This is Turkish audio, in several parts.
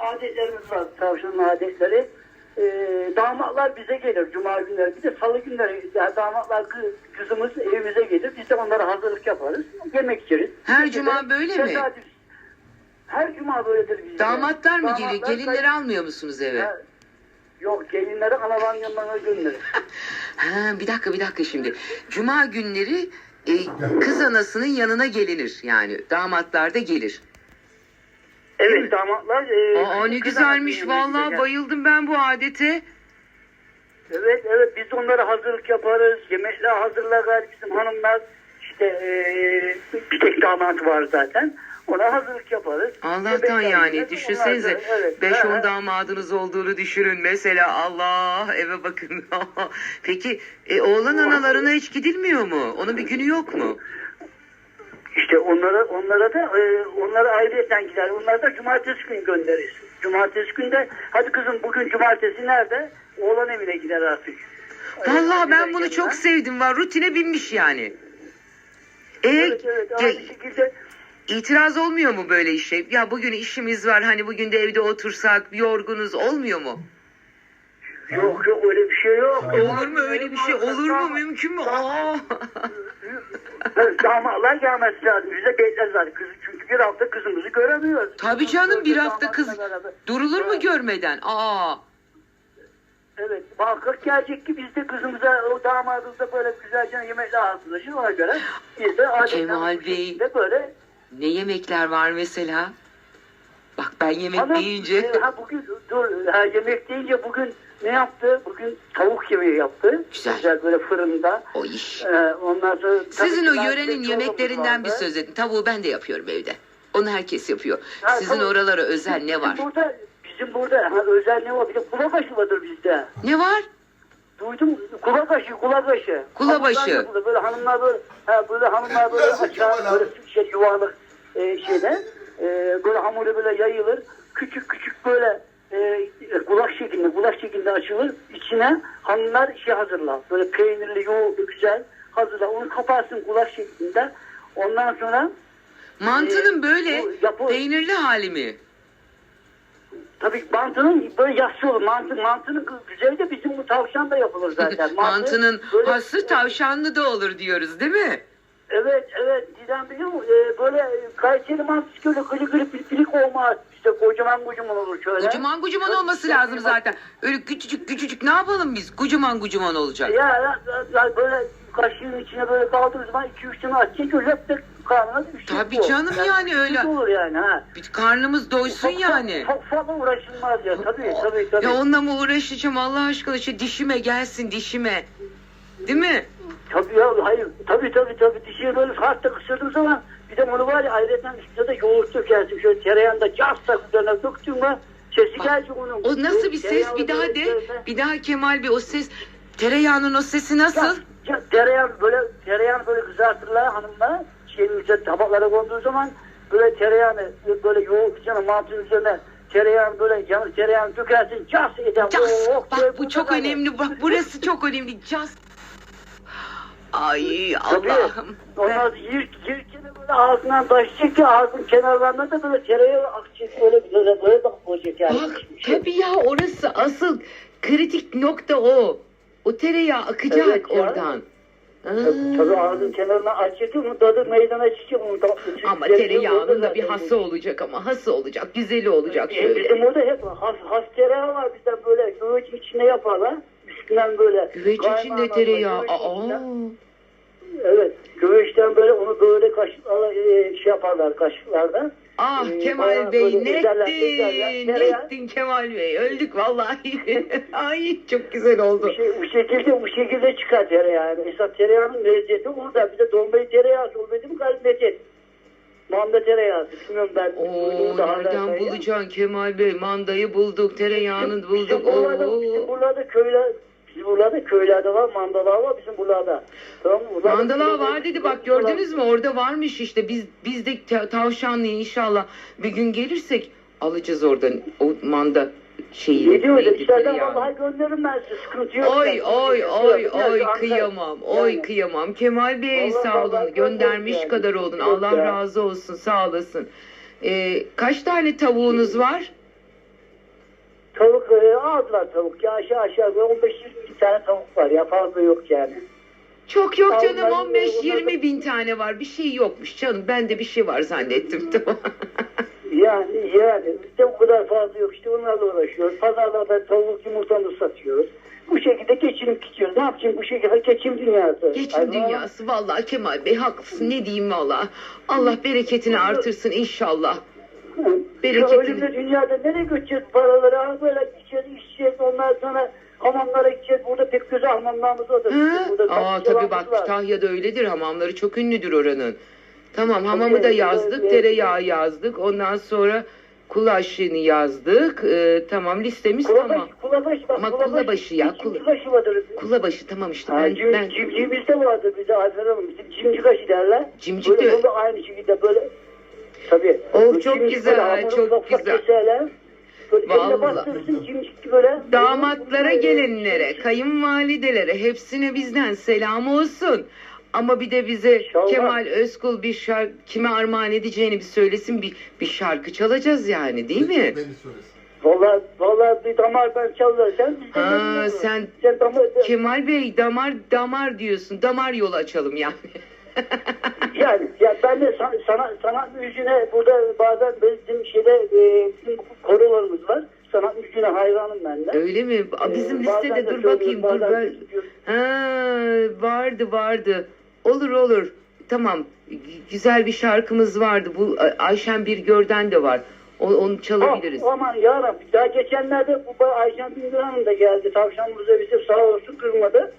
adetlerimiz var. Tavşanın adetleri. Ee, damatlar bize gelir cuma günleri. Bir de salı günleri yani damatlar kı- kızımız evimize gelir. Biz de onlara hazırlık yaparız. Yemek yeriz. Her de cuma böyle mi? Her cuma böyledir bizde. Damatlar mı geliyor? Gelinleri kay- almıyor musunuz eve? Ha, Yok gelinleri anavan yanlarına gönderir. Ha, bir dakika bir dakika şimdi. Cuma günleri e, kız anasının yanına gelinir. Yani damatlar da gelir. Evet damatlar. E, Aa ne kız güzelmiş vallahi gider. bayıldım ben bu adete. Evet evet biz de onlara hazırlık yaparız. Yemekler hazırlar bizim hanımlar. İşte eee bir tek damat var zaten. Ona hazırlık yaparız. Allah'tan Yemekler yani düşünsenize onlar da- evet, 5-10 ha, damadınız olduğunu düşünün. Mesela Allah eve bakın. Peki e, oğlan analarına hiç gidilmiyor mu? Onun bir günü yok mu? İşte onlara onlara da eee onlara ayrıyeten gider. Onları da cumartesi günü göndeririz. Cumartesi günde hadi kızım bugün cumartesi nerede? Oğlan evine gider artık. Vallahi ben bunu çok sevdim. Var rutine binmiş yani. E, Evet evet aynı şekilde itiraz olmuyor mu böyle işe? Ya bugün işimiz var hani bugün de evde otursak yorgunuz olmuyor mu? Yok yok öyle bir şey yok. Olur mu öyle bir şey? Olur mu? Mümkün mü? Aa! Damatlar gelmesi lazım. Bize bekleriz zaten. Kız, çünkü bir hafta kızımızı göremiyoruz. Tabii canım bir hafta Damatla kız beraber. durulur mu görmeden? Aa! Evet. Muhakkak gelecek ki biz de kızımıza o damadımıza böyle güzelce yemekler hazırlayacağız ona göre. Biz de adetten Kemal bu Bey. şekilde böyle. Ne yemekler var mesela? Bak ben yemek Hanım, deyince e, ha bugün dur ha, yemek deyince bugün ne yaptı? Bugün tavuk yemeği yaptı. Güzel. böyle fırında. o iş. Ee, ondan sonra Sizin o yörenin yemeklerinden bir söz edin. Tavuğu ben de yapıyorum evde. Onu herkes yapıyor. Ha, Sizin tabii. oralara özel ne var? Bizim burada, bizim burada ha, özel ne var? Bir de kulabaşı vardır bizde. Ne var? Duydum kulabaşı, kulabaşı. Kulabaşı. Hamurdan yapılır. Böyle hanımlar böyle, ha, böyle hanımlar böyle açar, böyle şey, yuvarlak e, şeyde. E, böyle hamuru böyle yayılır. Küçük küçük böyle e, kulak şeklinde, kulak şeklinde açılır. İçine hanımlar şey hazırlar. Böyle peynirli, yoğurtlu, güzel hazırlar. Onu kaparsın kulak şeklinde. Ondan sonra Mantının Ee, böyle yapı- peynirli hali mi? Tabii mantının böyle yassı olur. Mantı, mantının güzeli de bizim bu tavşan da yapılır zaten. Mantı Mantının böyle- hası tavşanlı da olur diyoruz değil mi? Evet evet Didem biliyor musun? Ee, böyle Kayseri mantısı böyle gılı gılı pilik olmaz. İşte kocaman kocaman olur şöyle. Kocaman kocaman olması Ya, lazım zaten. Öyle küçücük küçücük ne yapalım biz? Kocaman kocaman olacak. Ya, ya, ya böyle kaşığın içine böyle kaldırır zaman iki üç tane at çekiyor. Hep de karnına düşecek Tabii bu. canım yani öyle. Kötü olur yani ha. Bir karnımız doysun Çok- yani. Çok fazla uğraşılmaz ya. Tabii tabii tabii. Ya onunla mı uğraşacağım Allah aşkına şu dişime gelsin dişime. Değil mi? Tabii ya hayır. Tabii tabii tabii. Dişiye böyle farklı ısırdığın zaman bir de onu var ya ayrıca üstüne de yoğurt dökersin. Şöyle tereyağında castak üzerine döktün mü sesi gelecek onun. O nasıl bir ses Tereyağını bir daha de. üzerine- Bir daha Kemal Bey o ses tereyağının o sesi Ya, nasıl? ya, tereyağı böyle tereyağını böyle kızartırlar hanımlar. Şeyin üzerine tabaklara konduğu zaman böyle tereyağını böyle yoğurt üzerine mantının üzerine tereyağını böyle yanık tereyağını dökersin. Cas eder. Cas. Oh, Bak bu çok önemli. Bak burası çok önemli. Cas. Ay. Allah'ım. Ondan sonra yir, yirkeni böyle ağzından taşacak ki ağzın kenarlarına da böyle tereyağı akacak. Böyle böyle böyle bak olacak yani. Bak tabii ya orası asıl kritik nokta o. O tereyağı akacak Evet ya. oradan. Tabii, tabii ağzın kenarına açacak onun tadı meydana çıkacak. Onun tadı, Ama tereyağının da bir hası olacak ama hası olacak, güzeli olacak şöyle. Bizim orada hep has, has tereyağı var bizden böyle güveç içine yaparlar. Üstünden böyle. Güveç içinde tereyağı. Aa. Evet. Güveçten böyle onu böyle kaşıklarla e, şey yaparlar kaşıklardan. Ah Ee, Kemal Bey ne güzeller, ettin? Ne ettin Kemal Bey? Öldük vallahi. Ay çok güzel oldu. Bu, şey, bu şekilde bu şekilde çıkar tereyağı. Esas tereyağının lezzeti burada. Bir de dolmayı tereyağı olmadı mı lezzet. Manda tereyağı. Bilmiyorum ben. Oo nereden bulacaksın Kemal Bey? Mandayı bulduk, tereyağını bulduk. Bizim buralarda, Oo. buralarda köyler Bizim buralarda köylerde var, mandalar var bizim buralarda. Tamam mı? Buralarda- Mandala var dedi bak gördünüz mü orada varmış işte biz biz de ta- inşallah bir gün gelirsek alacağız oradan o manda şeyi. Ne diyor öyle neydi, dışarıdan tereyağını. vallahi gönderirim ben size sıkıntı yok. Oy Yani. oy Biraz oy Ankara- oy kıyamam oy Yani. kıyamam Kemal Bey Allah sağ olun Allah, göndermiş yani. kadar olun Yok Allah ya. razı olsun sağ olasın. Ee, kaç tane tavuğunuz var? tavuk e, aldılar tavuk ya aşağı aşağı 15-20 tane tavuk var ya fazla yok yani. Çok yok canım bunlar 15-20 da- bin tane var. Bir şey yokmuş canım. Ben de bir şey var zannettim. Tamam. Yani yani bizde o kadar fazla yok işte onlarla uğraşıyoruz. Pazarlarda tavuk yumurtamızı satıyoruz. Bu şekilde geçinip gidiyoruz. Ne yapacağım bu şekilde geçim dünyası. Geçim Hayvan- dünyası. Vallahi Kemal Bey haklısın. Ne diyeyim valla. Allah bereketini artırsın inşallah. Şu Bereketini. ölümlü dünyada nereye götüreceğiz paraları? Böyle içeceğiz, içeceğiz. Ondan sonra hamamlara gideceğiz. Burada pek güzel hamamlarımız var. Burada Aa tabii bak var. Kütahya'da öyledir. Hamamları çok ünlüdür oranın. Tamam hamamı da yazdık. evet. Tereyağı yazdık. Ondan sonra kulaşını yazdık. Ee, tamam listemiz Kulabaş, tamam. kulabaş bak. Ama kulabaş, kulabaşı ya, kula- başı vardır. Kulabaşı tamam işte. Ha, Ben, cim, ben cimcimiz de vardı bize Ayfer Hanım. Bizim cimci kaşı derler. Cimcik böyle, de- aynı şekilde böyle. Tabii. Oh, çok güzel, çok güzel. Böyle eline Vallahi. bastırsın cimcik böyle. damatlara gelenlere, kayınvalidelere hepsine bizden selam olsun. Ama bir de bize İnşallah. Kemal Özkul bir şarkı kime armağan edeceğini bir söylesin bir bir şarkı çalacağız yani değil mi? Beni söylesin. Valla valla bir damar ben çalarsan biz de Ha, memnunuz. sen- sen damar, Kemal Bey damar damar diyorsun. Damar yolu açalım yani. Yani ya ben de sana, sana sanat müziğine burada bazen bizim şeyde e, bizim korolarımız var. Sanat müziğine hayranım ben de. Öyle mi? Aa, Bizim Ee, listede de dur bakayım dur ben. Ha, vardı vardı. Olur olur. Tamam. Güzel bir şarkımız vardı. Bu Ay- Ayşen Birgör'den de var. O, onu çalabiliriz. Ah, aman yarabbim. Daha geçenlerde bu Ayşen Bingöl Hanım da geldi. Tavşanımıza bizi sağ olsun kırmadı.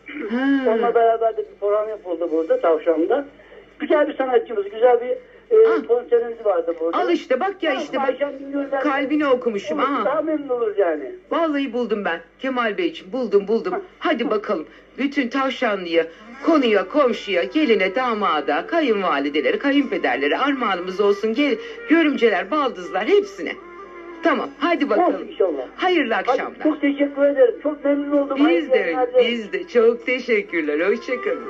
Onunla Ha. beraber de bir program yapıldı burada Tavşan'da. Güzel bir sanatçımız, güzel bir e, Ah. konserimiz vardı burada. Al işte bak ya işte bak. Kalbini okumuşum. Olursa Aha. Daha memnun oluruz yani. Vallahi buldum ben. Kemal Beyciğim buldum buldum. Hadi bakalım. Bütün tavşanlıya, konuya, komşuya, geline, damada, kayınvalidelere, kayınpederlere armağanımız olsun. Gel, görümceler, baldızlar hepsine. Tamam hadi bakalım. inşallah. Hayırlı Hadi, akşamlar. çok teşekkür ederim. Çok memnun oldum. Biz Hayırlı de yayınlar öyle, dilerim. biz de çok teşekkürler. Hoşçakalın.